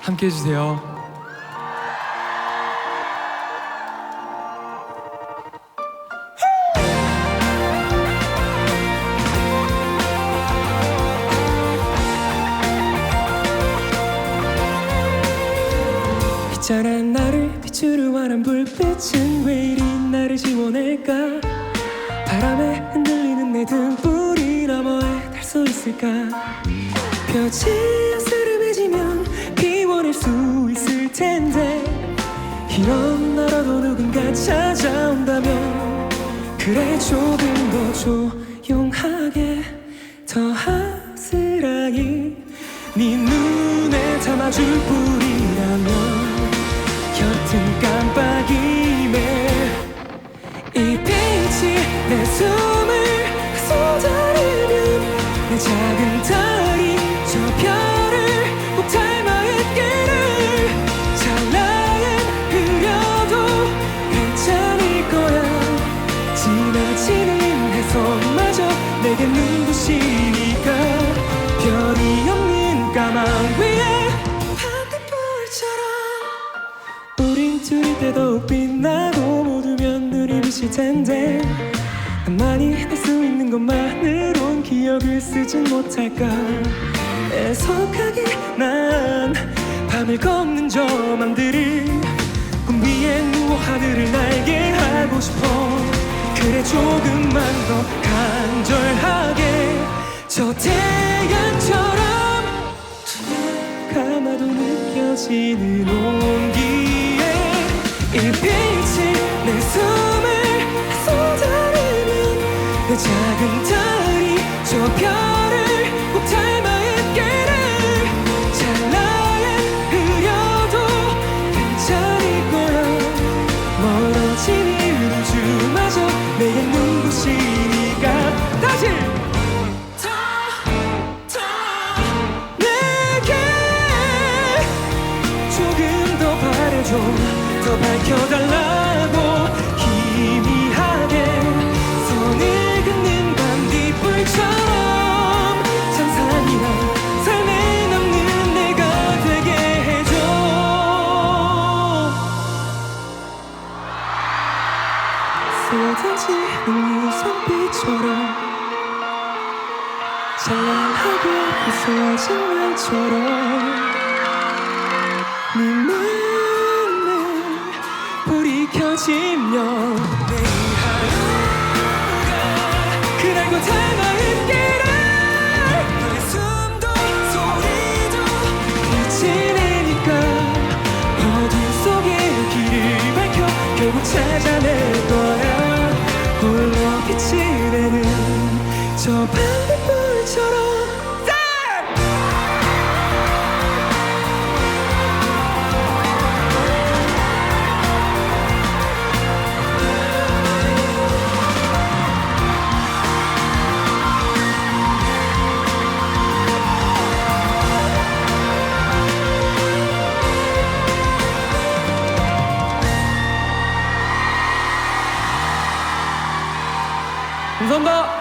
함께 해주세요. 있잖아 나를 비추려 하는 불빛은 왜 이리 나를 지워낼까? 바람에 흔들리는 내 등불이 너머에 달 수 있을까? 볕이 텐데 이런 나라도 누군가 찾아온다면 그래 조금 더 조용하게 더 아스라이 네 눈에 담아줄 뿐 내게 눈부시니까 별이 없는 까만 위에 반딧불처럼 우린 둘이 때도 빛나고 모두면 눈이 부실 텐데 나만이 할수 있는 것만으론 기억을 쓰진 못할까? 애석하게 난 밤을 걷는 저 맘들을 꿈 위에 누워 하늘을 싶어 그래 조금만 더 간절하게 저 태양처럼 감아도 느껴지는 온기에 이 빛이 내 숨을 쏟아내면 내 작은 달이 저별 날처럼 네 눈에 불이 켜지면 내일 하루가 그날과 닮아 있기를 너의 숨도 소리도 빛이 내니까 어둠 속의 길을 밝혀 결국 찾아낼 거야. 홀로 빛이 되는 저반 감사합니다.